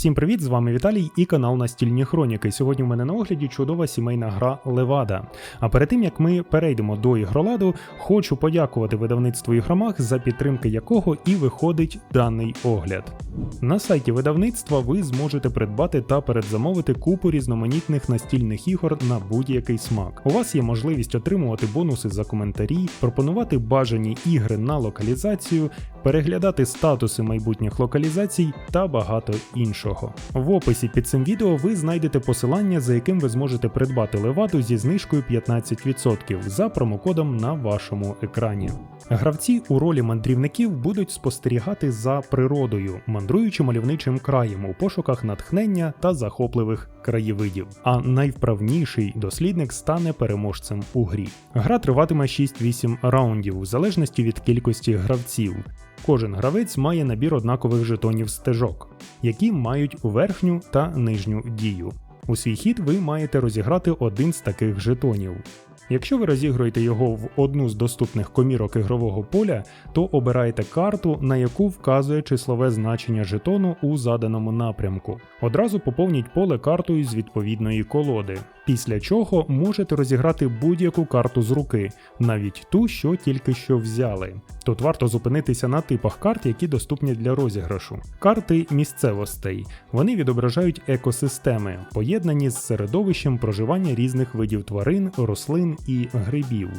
Всім привіт, з вами Віталій і канал Настільні Хроніки. Сьогодні в мене на огляді чудова сімейна гра Левада. А перед тим як ми перейдемо до ігроладу, хочу подякувати видавництву ігромах, за підтримки якого і виходить даний огляд. На сайті видавництва ви зможете придбати та передзамовити купу різноманітних настільних ігор на будь-який смак. У вас є можливість отримувати бонуси за коментарі, пропонувати бажані ігри на локалізацію, переглядати статуси майбутніх локалізацій та багато іншого. В описі під цим відео ви знайдете посилання, за яким ви зможете придбати леваду зі знижкою 15% за промокодом на вашому екрані. Гравці у ролі мандрівників будуть спостерігати за природою, мандруючи мальовничим краєм у пошуках натхнення та захопливих краєвидів. А найвправніший дослідник стане переможцем у грі. Гра триватиме 6-8 раундів в залежності від кількості гравців. Кожен гравець має набір однакових жетонів стежок, які мають верхню та нижню дію. У свій хід ви маєте розіграти один з таких жетонів. Якщо ви розігруєте його в одну з доступних комірок ігрового поля, то обираєте карту, на яку вказує числове значення жетону у заданому напрямку. Одразу поповніть поле картою з відповідної колоди, після чого можете розіграти будь-яку карту з руки, навіть ту, що тільки що взяли. Тут варто зупинитися на типах карт, які доступні для розіграшу. Карти місцевостей. Вони відображають екосистеми, поєднані з середовищем проживання різних видів тварин, рослин і грибів.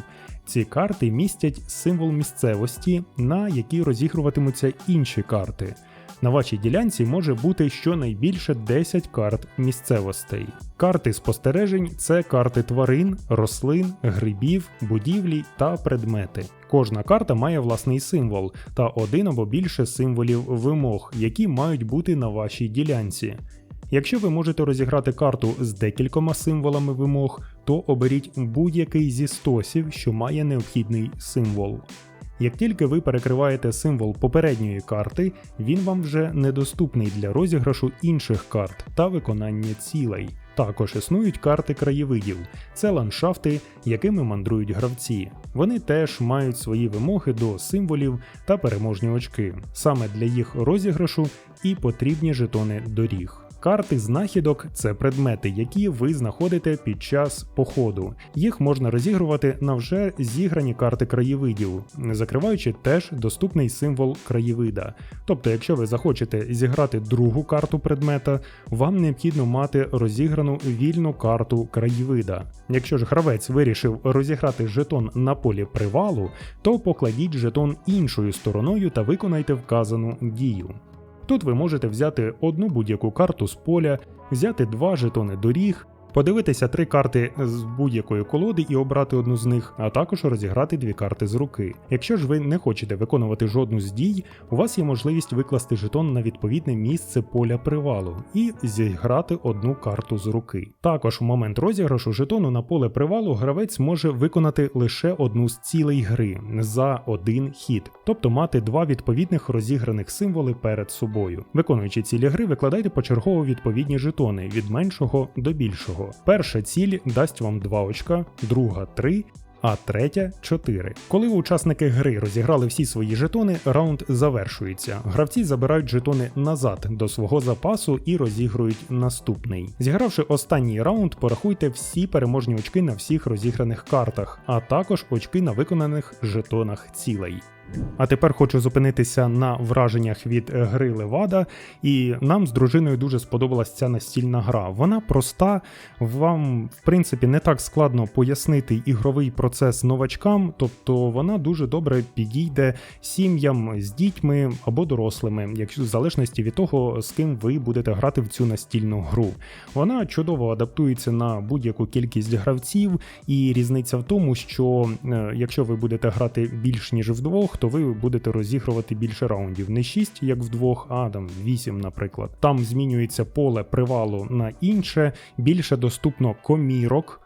Ці карти містять символ місцевості, на якій розігруватимуться інші карти. На вашій ділянці може бути щонайбільше 10 карт місцевостей. Карти спостережень це карти тварин, рослин, грибів, будівлі та предмети. Кожна карта має власний символ та один або більше символів вимог, які мають бути на вашій ділянці. Якщо ви можете розіграти карту з декількома символами вимог, то оберіть будь-який зі стосів, що має необхідний символ. Як тільки ви перекриваєте символ попередньої карти, він вам вже недоступний для розіграшу інших карт та виконання цілей. Також існують карти краєвидів, це ландшафти, якими мандрують гравці. Вони теж мають свої вимоги до символів та переможні очки. Саме для їх розіграшу і потрібні жетони доріг. Карти знахідок це предмети, які ви знаходите під час походу. Їх можна розігрувати на вже зіграні карти краєвидів, закриваючи теж доступний символ краєвида. Тобто, якщо ви захочете зіграти другу карту предмета, вам необхідно мати розіграну вільну карту краєвида. Якщо ж гравець вирішив розіграти жетон на полі привалу, то покладіть жетон іншою стороною та виконайте вказану дію. Тут ви можете взяти одну будь-яку карту з поля, взяти два жетони доріг, подивитися три карти з будь-якої колоди і обрати одну з них, а також розіграти дві карти з руки. Якщо ж ви не хочете виконувати жодну з дій, у вас є можливість викласти жетон на відповідне місце поля привалу і зіграти одну карту з руки. Також у момент розіграшу жетону на поле привалу гравець може виконати лише одну з цілей гри за один хід, тобто мати два відповідних розіграних символи перед собою. Виконуючи цілі гри, викладайте почергово відповідні жетони від меншого до більшого цього. Перша ціль дасть вам 2 очка, друга 3, а третя 4. Коли учасники гри розіграли всі свої жетони, раунд завершується. Гравці забирають жетони назад до свого запасу і розігрують наступний. Зігравши останній раунд, порахуйте всі переможні очки на всіх розіграних картах, а також очки на виконаних жетонах цілей. А тепер хочу зупинитися на враженнях від гри Левада, і нам з дружиною дуже сподобалась ця настільна гра. Вона проста, вам, в принципі, не так складно пояснити ігровий процес новачкам, тобто вона дуже добре підійде сім'ям з дітьми або дорослими, якщо в залежності від того, з ким ви будете грати в цю настільну гру. Вона чудово адаптується на будь-яку кількість гравців, і різниця в тому, що е, якщо ви будете грати більш ніж вдвох, то ви будете розігрувати більше раундів. Не 6, як вдвох, а там 8, наприклад. Там змінюється поле привалу на інше, більше доступно комірок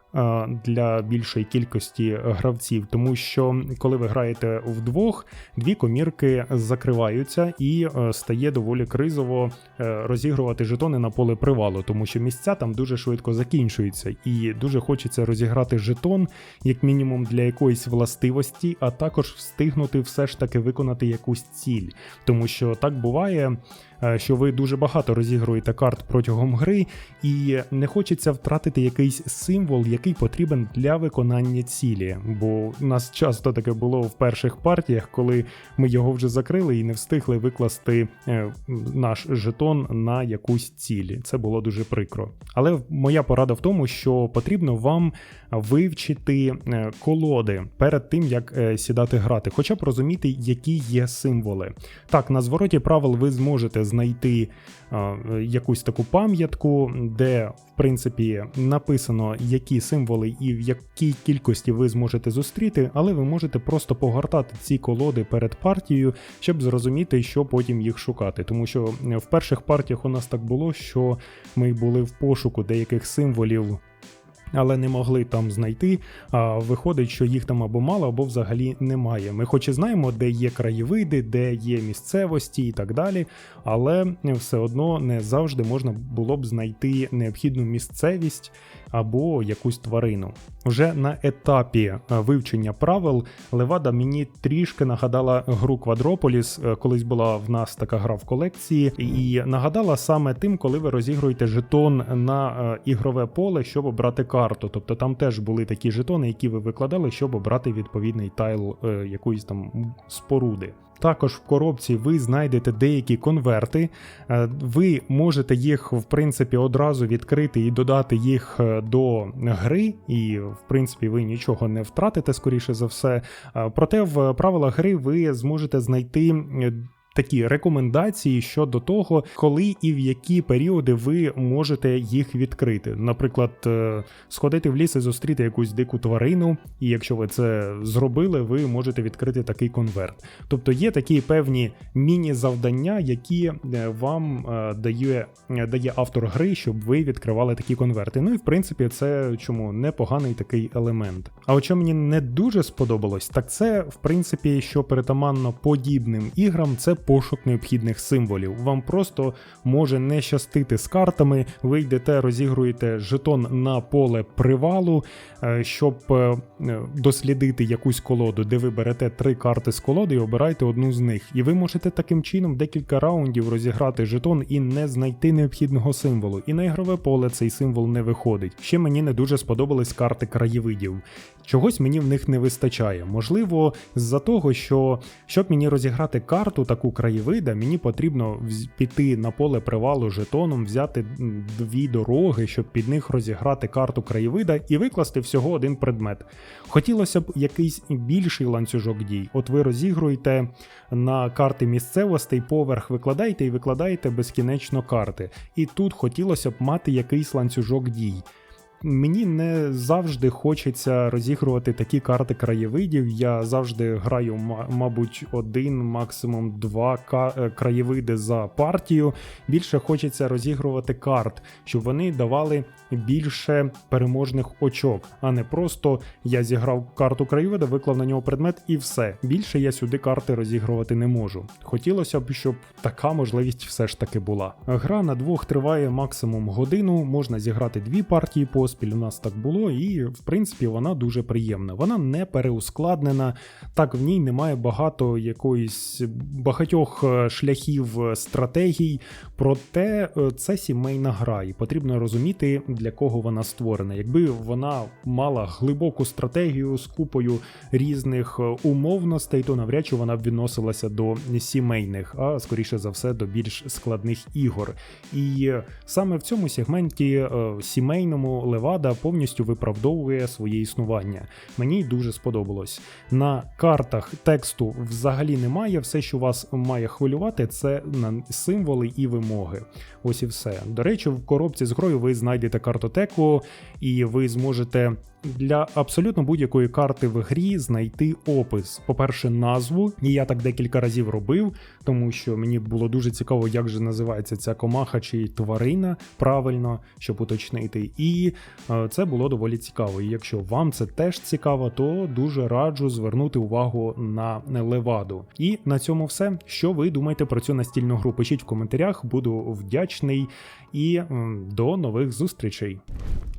для більшої кількості гравців, тому що коли ви граєте вдвох, дві комірки закриваються і е, стає доволі кризово е, розігрувати жетони на поле привалу, тому що місця там дуже швидко закінчуються, і дуже хочеться розіграти жетон, як мінімум, для якоїсь властивості, а також встигнути все ж таки виконати якусь ціль. Тому що так буває. е, що ви дуже багато розігруєте карт протягом гри, і не хочеться втратити якийсь символ, який потрібен для виконання цілі. Бо у нас часто таке було в перших партіях, коли ми його вже закрили і не встигли викласти е, наш жетон на якусь цілі. Це було дуже прикро. Але моя порада в тому, що потрібно вам вивчити е, колоди перед тим, як е, сідати грати, хоча б розуміти, які є символи. Так, на звороті правил ви зможете знайти якусь таку пам'ятку, де в принципі написано, які символи і в якій кількості ви зможете зустріти, але ви можете просто погортати ці колоди перед партією, щоб зрозуміти, що потім їх шукати. Тому що е, в перших партіях у нас так було, що ми були в пошуку деяких символів. Але не могли там знайти. А виходить, що їх там або мало, або взагалі немає. Ми хоч і знаємо, де є краєвиди, де є місцевості і так далі, але все одно не завжди можна було б знайти необхідну місцевість або якусь тварину. Вже на етапі е, вивчення правил Левада мені трішки нагадала гру Квадрополіс. Е, Колись була в нас така гра в колекції, і нагадала саме тим, коли ви розігруєте жетон на е, ігрове поле, щоб обрати карту. Тобто там теж були такі жетони, які ви викладали, щоб обрати відповідний тайл якоїсь там споруди. Також в коробці ви знайдете деякі конверти. Е, Ви можете їх, в принципі, одразу відкрити і додати їх е, до гри, і, в принципі, ви нічого не втратите, скоріше за все. Е, Проте в правилах гри ви зможете знайти. Такі рекомендації щодо того, коли і в які періоди ви можете їх відкрити. Наприклад, е, сходити в ліс і зустріти якусь дику тварину, і якщо ви це зробили, ви можете відкрити такий конверт. Тобто є такі певні міні-завдання, які е, вам е, дає, дає автор гри, щоб ви відкривали такі конверти. Ну і в принципі, це чому непоганий такий елемент. А от що мені не дуже сподобалось, так це в принципі, що перетаманно подібним іграм, це пошук необхідних символів. Вам просто може не щастити з картами. Ви йдете, розігруєте жетон на поле привалу, е, щоб е, е, дослідити якусь колоду, де ви берете три карти з колоди і обираєте одну з них. І ви можете таким чином декілька раундів розіграти жетон і не знайти необхідного символу. І на ігрове поле цей символ не виходить. Ще мені не дуже сподобались карти краєвидів. Чогось мені в них не вистачає. Можливо, з-за того, що щоб мені розіграти карту таку краєвида, мені потрібно піти на поле привалу жетоном, взяти дві дороги, щоб під них розіграти карту краєвида і викласти всього один предмет. Хотілося б якийсь більший ланцюжок дій. От ви розігруєте на карти місцевостей, поверх викладаєте і викладаєте безкінечно карти. І тут хотілося б мати якийсь ланцюжок дій. Мені не завжди хочеться розігрувати такі карти краєвидів. Я завжди граю, мабуть, один, максимум два е, краєвиди за партію. Більше хочеться розігрувати карт, щоб вони давали більше переможних очок, а не просто я зіграв карту краєвида, виклав на нього предмет і все. Більше я сюди карти розігрувати не можу. Хотілося б, щоб така можливість все ж таки була. Гра на двох триває максимум годину, можна зіграти дві партії поспіль. У нас так було, і в принципі вона дуже приємна. Вона не переускладнена, так в ній немає багато якоїсь багатьох е, шляхів е, стратегій. Проте е, це сімейна гра, і потрібно розуміти, для кого вона створена. Якби вона мала глибоку стратегію з купою різних е, умовностей, то навряд чи вона б відносилася до сімейних, а скоріше за все до більш складних ігор. І е, саме в цьому сегменті е, сімейному Левада повністю виправдовує своє існування. Мені дуже сподобалось. На картах тексту взагалі немає. Все, що вас має хвилювати, це символи і вимоги. Ось і все. До речі, в коробці з грою ви знайдете картотеку, і ви зможете для абсолютно будь-якої карти в грі знайти опис. По-перше, назву, і я так декілька разів робив, тому що мені було дуже цікаво, як же називається ця комаха чи тварина правильно, щоб уточнити. І е, це було доволі цікаво. І якщо вам це теж цікаво, то дуже раджу звернути увагу на леваду. І на цьому все. Що ви думаєте про цю настільну гру? Пишіть в коментарях, буду вдячний і до нових зустрічей. tree